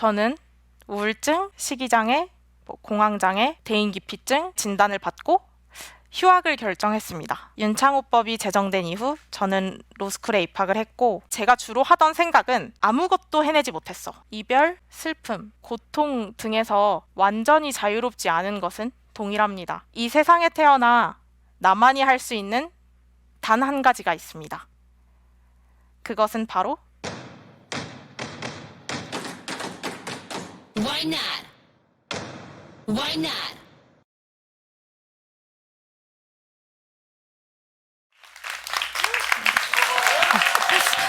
저는 우울증, 식이장애, 뭐 공황장애, 대인기피증 진단을 받고 휴학을 결정했습니다. 윤창호법이 제정된 이후 저는 로스쿨에 입학을 했고 제가 주로 하던 생각은 아무것도 해내지 못했어. 이별, 슬픔, 고통 등에서 완전히 자유롭지 않은 것은 동일합니다. 이 세상에 태어나 나만이 할 수 있는 단 한 가지가 있습니다. 그것은 바로 Why not? Why not?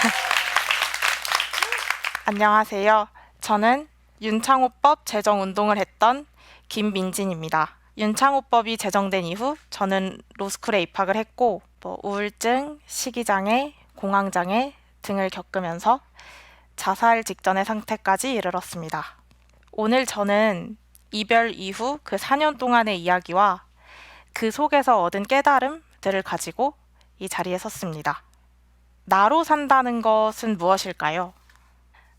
안녕하세요. 저는 윤창호법 제정 운동을 했던 김민진입니다. 윤창호법이 제정된 이후 저는 로스쿨에 입학을 했고 뭐 우울증, 식이장애, 공황장애 등을 겪으면서 자살 직전의 상태까지 이르렀습니다. 오늘 저는 이별 이후 그 4년 동안의 이야기와 그 속에서 얻은 깨달음들을 가지고 이 자리에 섰습니다. 나로 산다는 것은 무엇일까요?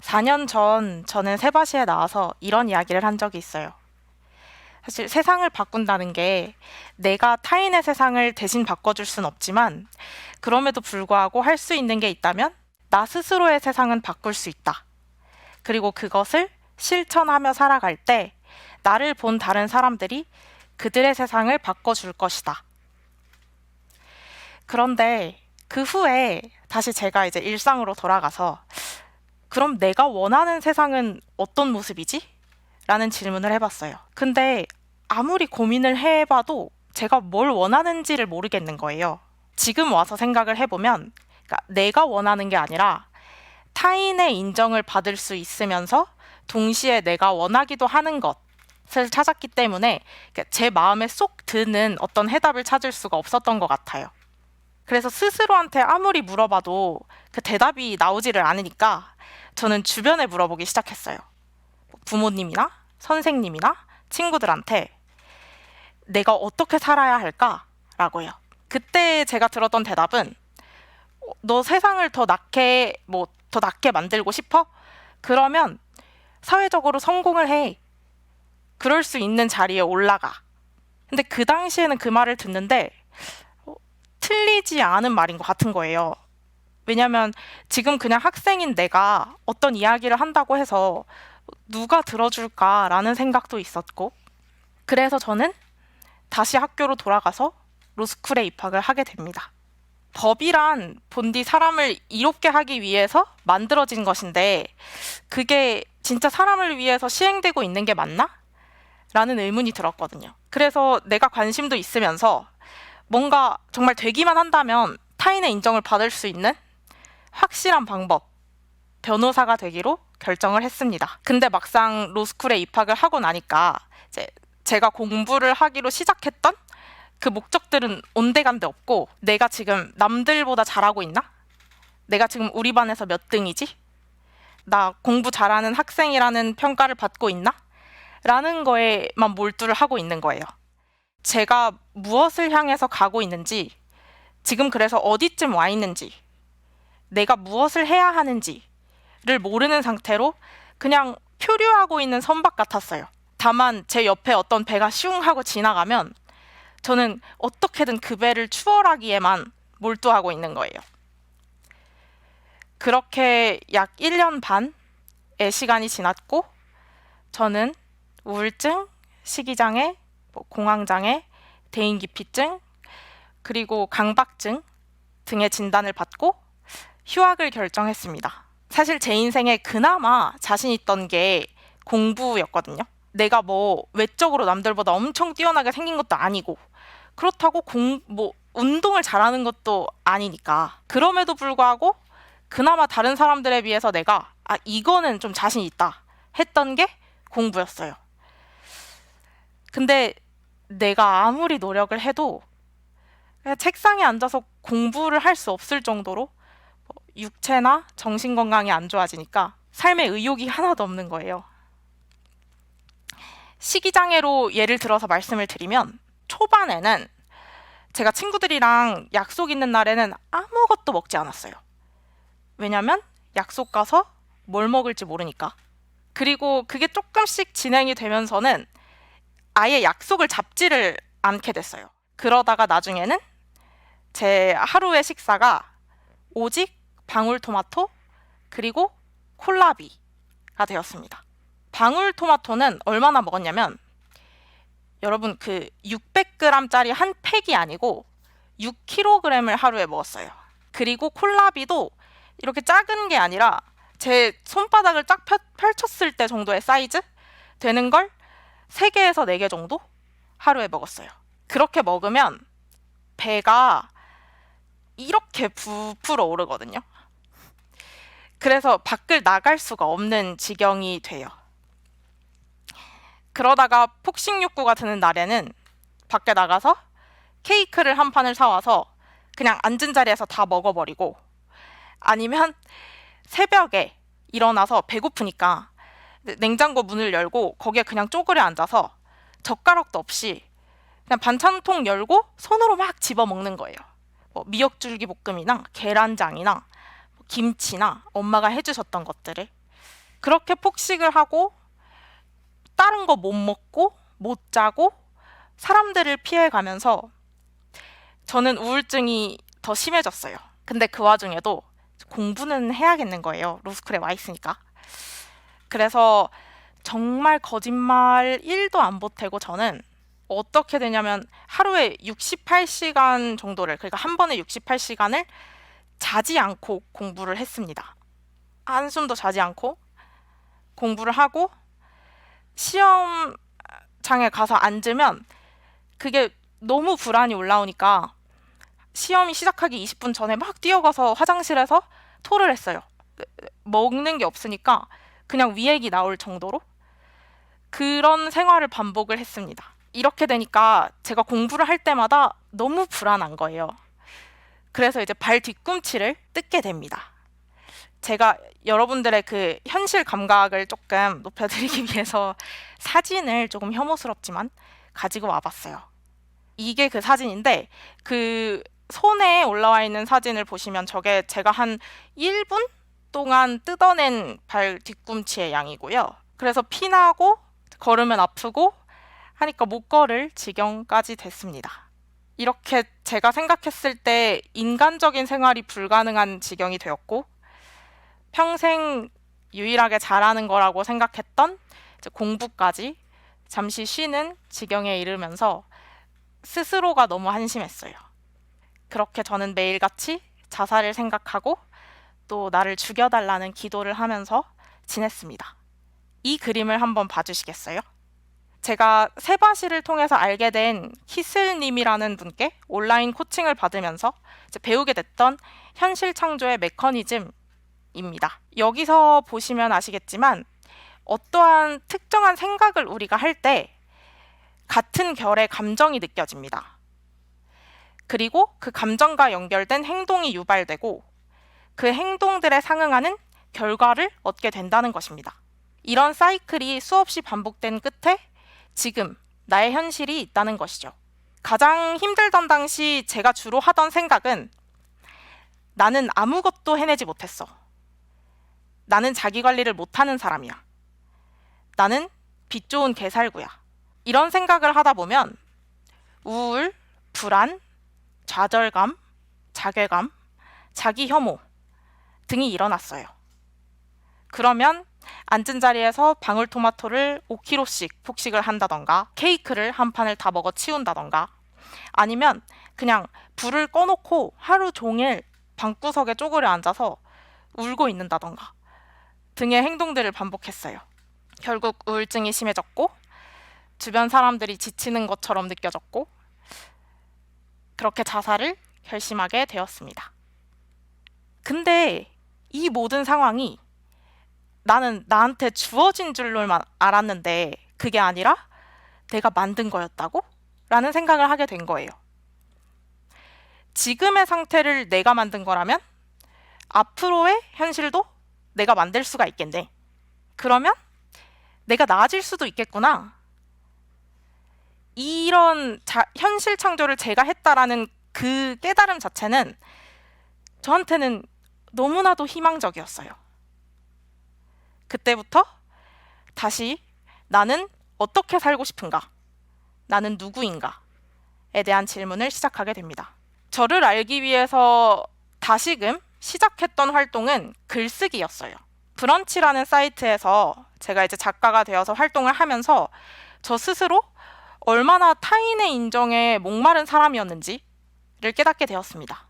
4년 전 저는 세바시에 나와서 이런 이야기를 한 적이 있어요. 사실 세상을 바꾼다는 게 내가 타인의 세상을 대신 바꿔줄 순 없지만 그럼에도 불구하고 할 수 있는 게 있다면 나 스스로의 세상은 바꿀 수 있다. 그리고 그것을 실천하며 살아갈 때 나를 본 다른 사람들이 그들의 세상을 바꿔줄 것이다. 그런데 그 후에 다시 제가 이제 일상으로 돌아가서 그럼 내가 원하는 세상은 어떤 모습이지? 라는 질문을 해봤어요. 근데 아무리 고민을 해봐도 제가 뭘 원하는지를 모르겠는 거예요. 지금 와서 생각을 해보면 그러니까 내가 원하는 게 아니라 타인의 인정을 받을 수 있으면서 동시에 내가 원하기도 하는 것을 찾았기 때문에 그러니까 제 마음에 쏙 드는 어떤 해답을 찾을 수가 없었던 것 같아요. 그래서 스스로한테 아무리 물어봐도 그 대답이 나오지를 않으니까 저는 주변에 물어보기 시작했어요. 부모님이나 선생님이나 친구들한테 내가 어떻게 살아야 할까라고요. 그때 제가 들었던 대답은 어, 너 세상을 더 낫게 뭐 더 낫게 만들고 싶어? 그러면 사회적으로 성공을 해. 그럴 수 있는 자리에 올라가. 근데 그 당시에는 그 말을 듣는데 어, 틀리지 않은 말인 것 같은 거예요. 왜냐면 지금 그냥 학생인 내가 어떤 이야기를 한다고 해서 누가 들어줄까라는 생각도 있었고 그래서 저는 다시 학교로 돌아가서 로스쿨에 입학을 하게 됩니다. 법이란 본디 사람을 이롭게 하기 위해서 만들어진 것인데 그게 진짜 사람을 위해서 시행되고 있는 게 맞나? 라는 의문이 들었거든요. 그래서 내가 관심도 있으면서 뭔가 정말 되기만 한다면 타인의 인정을 받을 수 있는 확실한 방법, 변호사가 되기로 결정을 했습니다. 근데 막상 로스쿨에 입학을 하고 나니까 제가 공부를 하기로 시작했던 그 목적들은 온데간데 없고 내가 지금 남들보다 잘하고 있나? 내가 지금 우리 반에서 몇 등이지? 나 공부 잘하는 학생이라는 평가를 받고 있나? 라는 거에만 몰두를 하고 있는 거예요. 제가 무엇을 향해서 가고 있는지, 지금 그래서 어디쯤 와 있는지, 내가 무엇을 해야 하는지를 모르는 상태로 그냥 표류하고 있는 선박 같았어요. 다만 제 옆에 어떤 배가 슝 하고 지나가면 저는 어떻게든 그 배를 추월하기에만 몰두하고 있는 거예요. 그렇게 약 1년 반의 시간이 지났고 저는 우울증, 식이장애, 뭐 공황장애, 대인기피증, 그리고 강박증 등의 진단을 받고 휴학을 결정했습니다. 사실 제 인생에 그나마 자신 있던 게 공부였거든요. 내가 뭐 외적으로 남들보다 엄청 뛰어나게 생긴 것도 아니고 그렇다고 공 뭐 운동을 잘하는 것도 아니니까 그럼에도 불구하고 그나마 다른 사람들에 비해서 내가 아 이거는 좀 자신 있다 했던 게 공부였어요. 근데 내가 아무리 노력을 해도 그냥 책상에 앉아서 공부를 할 수 없을 정도로 뭐 육체나 정신 건강이 안 좋아지니까 삶의 의욕이 하나도 없는 거예요. 식이장애로 예를 들어서 말씀을 드리면 초반에는 제가 친구들이랑 약속 있는 날에는 아무것도 먹지 않았어요. 왜냐면 약속 가서 뭘 먹을지 모르니까. 그리고 그게 조금씩 진행이 되면서는 아예 약속을 잡지를 않게 됐어요. 그러다가 나중에는 제 하루의 식사가 오직 방울토마토 그리고 콜라비가 되었습니다. 방울토마토는 얼마나 먹었냐면 여러분 그 600g짜리 한 팩이 아니고 6kg을 하루에 먹었어요. 그리고 콜라비도 이렇게 작은 게 아니라 제 손바닥을 쫙 펼- 펼쳤을 때 정도의 사이즈 되는 걸 3개에서 4개 정도 하루에 먹었어요. 그렇게 먹으면 배가 이렇게 부풀어 오르거든요. 그래서 밖을 나갈 수가 없는 지경이 돼요. 그러다가 폭식 욕구가 드는 날에는 밖에 나가서 케이크를 한 판을 사와서 그냥 앉은 자리에서 다 먹어버리고 아니면 새벽에 일어나서 배고프니까 냉장고 문을 열고 거기에 그냥 쪼그려 앉아서 젓가락도 없이 그냥 반찬통 열고 손으로 막 집어 먹는 거예요. 뭐 미역줄기 볶음이나 계란장이나 뭐 김치나 엄마가 해주셨던 것들을 그렇게 폭식을 하고 다른 거 못 먹고 못 자고 사람들을 피해 가면서 저는 우울증이 더 심해졌어요. 근데 그 와중에도 공부는 해야겠는 거예요. 로스쿨에 와 있으니까. 그래서 정말 거짓말 1도 안 보태고 저는 어떻게 되냐면 하루에 68시간 정도를 그러니까 한 번에 68시간을 자지 않고 공부를 했습니다. 한숨도 자지 않고 공부를 하고 시험장에 가서 앉으면 그게 너무 불안이 올라오니까 시험이 시작하기 20분 전에 막 뛰어가서 화장실에서 토를 했어요. 먹는 게 없으니까 그냥 위액이 나올 정도로 그런 생활을 반복을 했습니다. 이렇게 되니까 제가 공부를 할 때마다 너무 불안한 거예요. 그래서 이제 발 뒤꿈치를 뜯게 됩니다. 제가 여러분들의 그 현실 감각을 조금 높여드리기 위해서 사진을 조금 혐오스럽지만 가지고 와봤어요. 이게 그 사진인데 그 손에 올라와 있는 사진을 보시면 저게 제가 한 1분 동안 뜯어낸 발 뒤꿈치의 양이고요. 그래서 피나고 걸으면 아프고 하니까 못 걸을 지경까지 됐습니다. 이렇게 제가 생각했을 때 인간적인 생활이 불가능한 지경이 되었고 평생 유일하게 잘하는 거라고 생각했던 공부까지 잠시 쉬는 지경에 이르면서 스스로가 너무 한심했어요. 그렇게 저는 매일같이 자살을 생각하고 또 나를 죽여달라는 기도를 하면서 지냈습니다. 이 그림을 한번 봐주시겠어요? 제가 세바시를 통해서 알게 된 히슬님이라는 분께 온라인 코칭을 받으면서 배우게 됐던 현실 창조의 메커니즘 입니다. 여기서 보시면 아시겠지만 어떠한 특정한 생각을 우리가 할 때 같은 결의 감정이 느껴집니다. 그리고 그 감정과 연결된 행동이 유발되고 그 행동들에 상응하는 결과를 얻게 된다는 것입니다. 이런 사이클이 수없이 반복된 끝에 지금 나의 현실이 있다는 것이죠. 가장 힘들던 당시 제가 주로 하던 생각은 나는 아무것도 해내지 못했어. 나는 자기 관리를 못하는 사람이야. 나는 빚 좋은 개살구야. 이런 생각을 하다 보면 우울, 불안, 좌절감, 자괴감, 자기 혐오 등이 일어났어요. 그러면 앉은 자리에서 방울토마토를 5kg씩 폭식을 한다던가 케이크를 한 판을 다 먹어 치운다던가 아니면 그냥 불을 꺼놓고 하루 종일 방구석에 쪼그려 앉아서 울고 있는다던가 등의 행동들을 반복했어요. 결국 우울증이 심해졌고 주변 사람들이 지치는 것처럼 느껴졌고 그렇게 자살을 결심하게 되었습니다. 근데 이 모든 상황이 나는 나한테 주어진 줄로만 알았는데 그게 아니라 내가 만든 거였다고? 라는 생각을 하게 된 거예요. 지금의 상태를 내가 만든 거라면 앞으로의 현실도 내가 만들 수가 있겠네. 그러면 내가 나아질 수도 있겠구나. 이런 자, 현실 창조를 제가 했다라는 그 깨달음 자체는 저한테는 너무나도 희망적이었어요. 그때부터 다시 나는 어떻게 살고 싶은가? 나는 누구인가?에 대한 질문을 시작하게 됩니다. 저를 알기 위해서 다시금 시작했던 활동은 글쓰기였어요. 브런치라는 사이트에서 제가 이제 작가가 되어서 활동을 하면서 저 스스로 얼마나 타인의 인정에 목마른 사람이었는지를 깨닫게 되었습니다.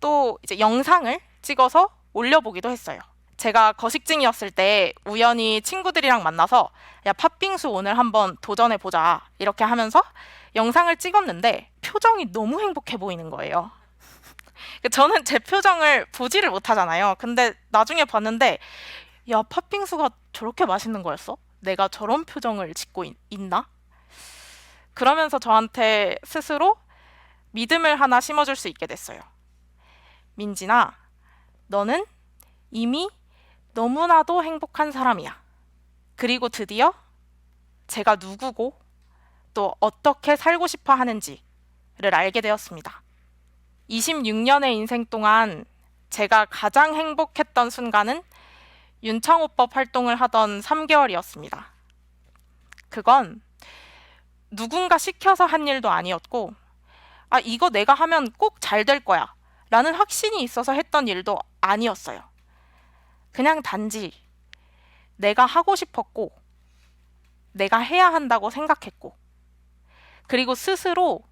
또 이제 영상을 찍어서 올려보기도 했어요. 제가 거식증이었을 때 우연히 친구들이랑 만나서 야 팥빙수 오늘 한번 도전해 보자 이렇게 하면서 영상을 찍었는데 표정이 너무 행복해 보이는 거예요. 저는 제 표정을 보지를 못하잖아요. 근데 나중에 봤는데 야 팥빙수가 저렇게 맛있는 거였어? 내가 저런 표정을 짓고 있, 있나? 그러면서 저한테 스스로 믿음을 하나 심어줄 수 있게 됐어요. 민진아, 너는 이미 너무나도 행복한 사람이야. 그리고 드디어 제가 누구고 또 어떻게 살고 싶어 하는지를 알게 되었습니다. 26년의 인생 동안 제가 가장 행복했던 순간은 윤창호법 활동을 하던 3개월이었습니다. 그건 누군가 시켜서 한 일도 아니었고, 아, 이거 내가 하면 꼭 잘 될 거야. 라는 확신이 있어서 했던 일도 아니었어요. 그냥 단지 내가 하고 싶었고, 내가 해야 한다고 생각했고, 그리고 스스로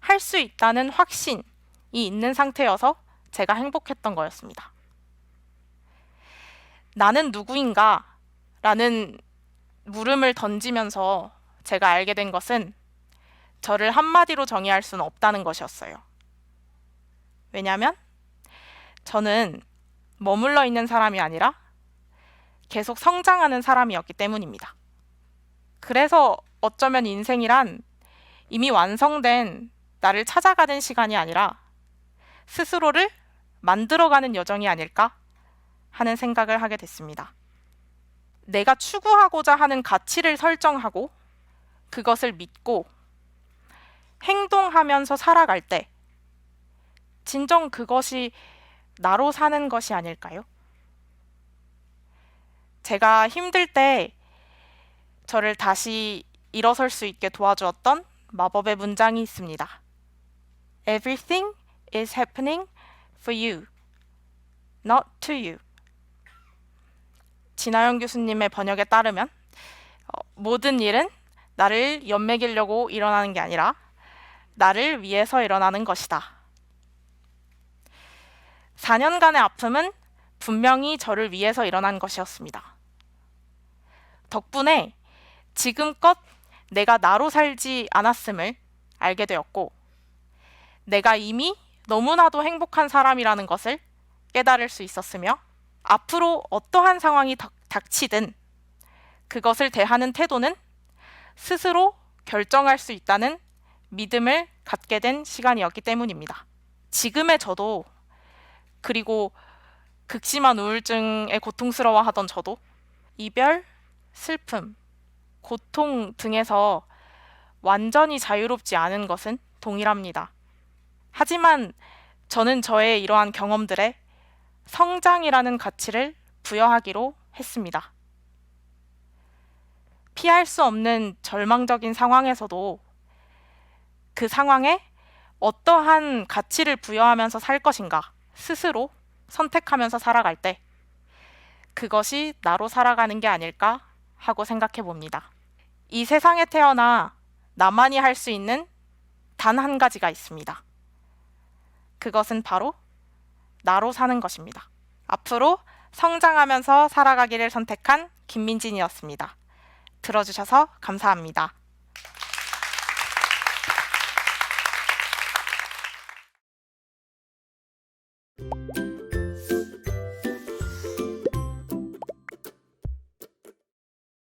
할 수 있다는 확신이 있는 상태여서 제가 행복했던 거였습니다. 나는 누구인가? 라는 물음을 던지면서 제가 알게 된 것은 저를 한마디로 정의할 수는 없다는 것이었어요. 왜냐하면 저는 머물러 있는 사람이 아니라 계속 성장하는 사람이었기 때문입니다. 그래서 어쩌면 인생이란 이미 완성된 나를 찾아가는 시간이 아니라 스스로를 만들어가는 여정이 아닐까 하는 생각을 하게 됐습니다. 내가 추구하고자 하는 가치를 설정하고 그것을 믿고 행동하면서 살아갈 때 진정 그것이 나로 사는 것이 아닐까요? 제가 힘들 때 저를 다시 일어설 수 있게 도와주었던 마법의 문장이 있습니다. Everything is happening for you, not to you. 진아영 교수님의 번역에 따르면 어, 모든 일은 나를 연맥이려고 일어나는 게 아니라 나를 위해서 일어나는 것이다. 4년간의 아픔은 분명히 저를 위해서 일어난 것이었습니다. 덕분에 지금껏 내가 나로 살지 않았음을 알게 되었고, 내가 이미 너무나도 행복한 사람이라는 것을 깨달을 수 있었으며, 앞으로 어떠한 상황이 닥- 닥치든 그것을 대하는 태도는 스스로 결정할 수 있다는 믿음을 갖게 된 시간이었기 때문입니다. 지금의 저도 그리고 극심한 우울증에 고통스러워하던 저도 이별, 슬픔, 고통 등에서 완전히 자유롭지 않은 것은 동일합니다. 하지만 저는 저의 이러한 경험들에 성장이라는 가치를 부여하기로 했습니다. 피할 수 없는 절망적인 상황에서도 그 상황에 어떠한 가치를 부여하면서 살 것인가 스스로 선택하면서 살아갈 때 그것이 나로 살아가는 게 아닐까 하고 생각해 봅니다. 이 세상에 태어나 나만이 할 수 있는 단 한 가지가 있습니다. 그것은 바로 나로 사는 것입니다. 앞으로 성장하면서 살아가기를 선택한 김민진이었습니다. 들어주셔서 감사합니다.